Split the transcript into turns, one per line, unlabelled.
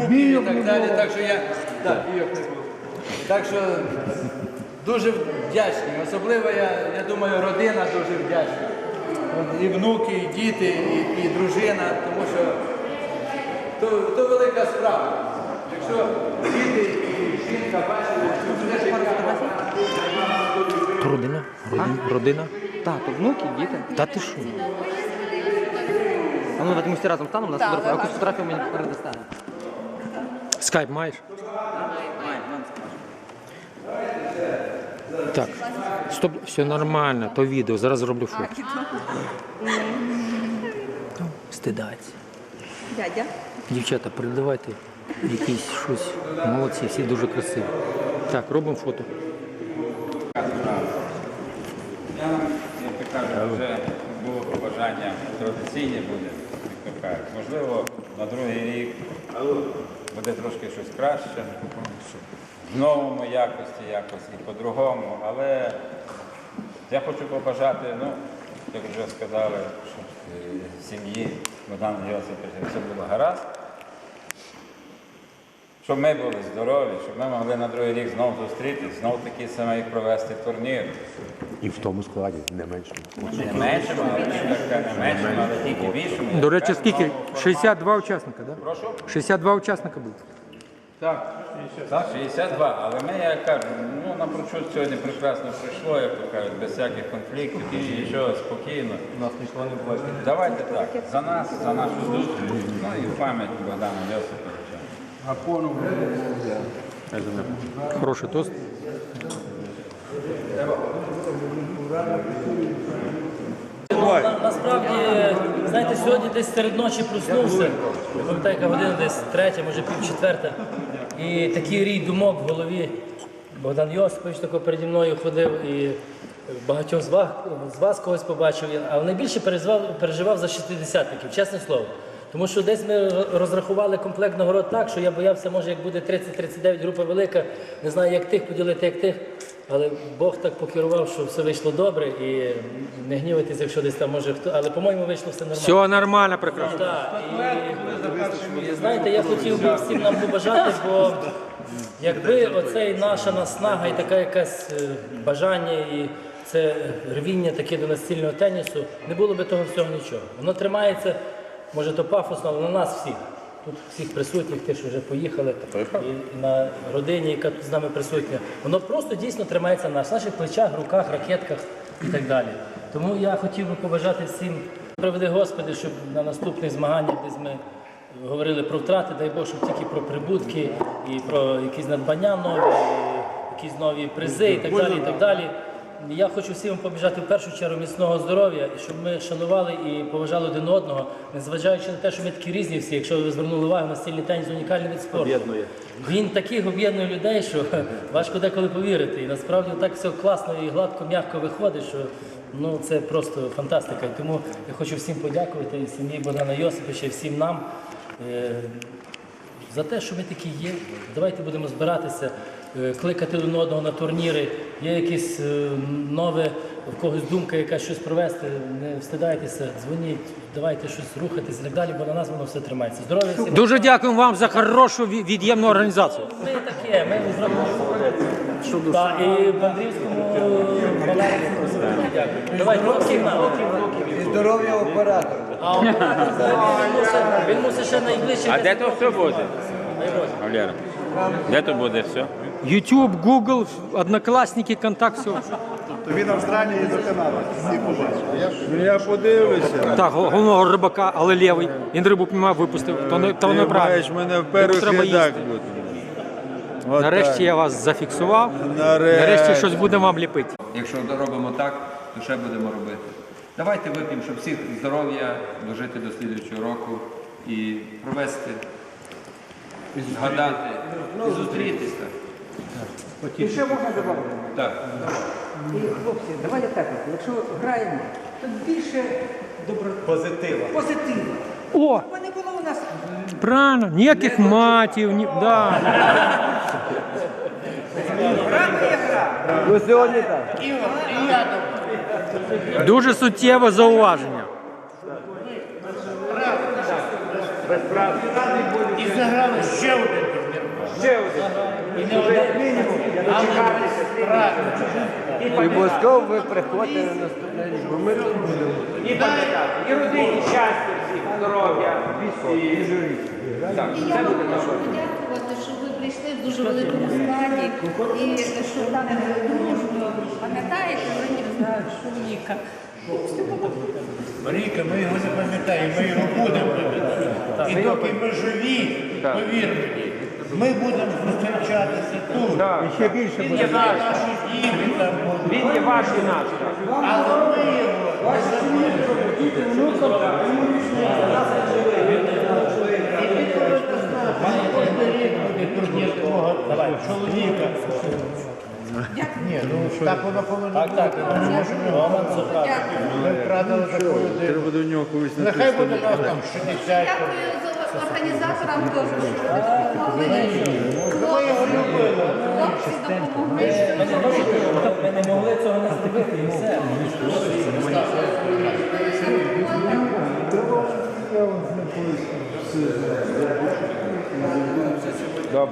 фуки і так далі. Так що я так, бійок не було. Так що дуже вдячний. Особливо я, я думаю, родина дуже вдячна. От І внуки, і діти, і, і дружина, тому що то, то велика справа. Якщо діти і жінка бачили, що все життя.
Родина? Родина? Родина?
Тато, внуки, діти.
Та ти що?
А ну давайте ми всі разом станемо на фотографію. Якусь фотографію мені передасте.
Скайп маєш? Так. Стоп, все нормально, то відео, зараз зроблю фото. Стидається.
Дядя.
Дівчата, передавайте якісь щось. Молодці, всі дуже красиві. Так, робимо фото.
Я, як кажу, вже було побажання традиційне буде. Можливо, на другий рік буде трошки щось краще, в новому якості, якось і по-другому. Але я хочу побажати, ну, як вже сказали, щоб е, сім'ї Богдана Йосиповича все було гаразд. Щоб ми були здорові, щоб ми могли на другий рік знову зустрітись, знову такий самий провести турнір.
І в тому складі не менше.
Не меншому, але не меншому, але тільки більшому.
До речі, скільки? 62 учасника, так?
Прошу?
62 учасника буде.
Так, 62. Але ми, я кажу, ну напрочуд сьогодні прекрасно пройшло, як то кажуть, без всяких конфліктів і нічого, спокійно. У нас нікого не було. Давайте так, за нас, за нашу зустріч, ну і в пам'ять Богдана Йосиповича.
Хороший тост.
На- Насправді, знаєте, сьогодні десь серед ночі проснувся, я пам'ятаю, яка година десь третя, може пів четверта. І такий рій думок в голові. Богдан Йосипович тако переді мною ходив і багатьох з вас, з вас когось побачив. Але найбільше переживав, переживав за шістдесятників, чесне слово. Тому що десь ми розрахували комплект нагород так, що я боявся, може, як буде 30-39 група велика, не знаю, як тих поділити, як тих. Але Бог так покерував, що все вийшло добре і не гнівайтеся, якщо десь там може хто. Але по-моєму вийшло все нормально.
Все нормально, прекрасно.
Так, і, і знаєте, я хотів би всім нам побажати, бо якби оцей наша наснага і така якась е, бажання і це рвіння таке до настільного тенісу, не було би того всього нічого. Воно тримається, може то пафосно, але на нас всіх. Тут всіх присутніх, ті, що вже поїхали, і на родині, яка тут з нами присутня. Воно просто дійсно тримається на наших плечах, руках, ракетках і так далі. Тому я хотів би побажати всім, приведи Господи, щоб на наступних змаганнях десь ми говорили про втрати, дай Бог, щоб тільки про прибутки і про якісь надбання нові, і якісь нові призи і так далі. І так далі. Я хочу всім побажати в першу чергу міцного здоров'я, і щоб ми шанували і поважали один одного, незважаючи на те, що ми такі різні всі, якщо ви звернули увагу на стільний теніс унікальний від спорту. Він таких об'єднує людей, що важко деколи повірити. І насправді так все класно і гладко, м'яко виходить, що ну це просто фантастика. І тому я хочу всім подякувати і сім'ї Богдана Йосиповича, і всім нам. Е, за те, що ми такі є. Давайте будемо збиратися, е, кликати один одного на турніри. Є якісь е, нове, в когось думка, яка щось провести. Не встидайтеся, дзвоніть, давайте щось рухатись і так далі, бо на нас воно все тримається. Здоров'я всім.
Дуже дякуємо вам за хорошу від'ємну організацію.
Ми таке, ми зробимо. Так, і в Андрівському Валерію дякую. Давайте, років на років, років.
Здоров'я оператора.
А він мусить- він мусить ще найближче.
А де то все буде? Валера, де то буде все?
YouTube, Google, Однокласники, Контакт, все.
Він в Австралії до Канади. Всі побачили. Ну я подивлюся.
Так, головного рибака, але лівий. Він рибу піймав, випустив. То не, то
Ти
неправильно.
маєш мене в перших
треба
рядах
їсти.
От
Нарешті
так.
я вас зафіксував.
Нарешті.
Нарешті щось будемо вам ліпити.
Якщо робимо так, то ще будемо робити. Давайте вип'ємо, щоб всіх здоров'я, дожити до слідуючого року і провести, згадати і зустрітися.
І ще можна додати.
Так.
І, хлопці, давайте так, от, якщо граємо, то більше добро... позитива. Позитива.
О,
Бо не було у нас
правильно, ніяких матів, ні, да.
Ну сьогодні так.
Дуже суттєве зауваження.
І заграли ще один турнір. Ще один. І не один.
І обов'язково ви приходите на наступний рік, бо ми тут будемо.
І пам'ятати, і родині щастя всім, здоров'я. І Так,
І я вам хочу подякувати, що ви прийшли в дуже великому складі і що так дружно пам'ятаєте мені за чоловіка.
Марійка, ми його не пам'ятаємо, ми його будемо пам'ятати. І доки ми живі, повір мені, ми будемо зустрічатися тут. І ще більше Він є наш. Наші діти там будуть. Він є ваш і наш. Але ми його не забудемо. Кожен рік буде турнір твого чоловіка. Ні, ну так воно повинно бути. Так, так, ми не можемо його забрати. Ми втратили таку людину. Нехай буде нас там 60.
Дякую за організаторам теж, що ви допомогли.
Ми його любили.
Хлопці допомогли.
Ми не могли цього не зробити і все.
Що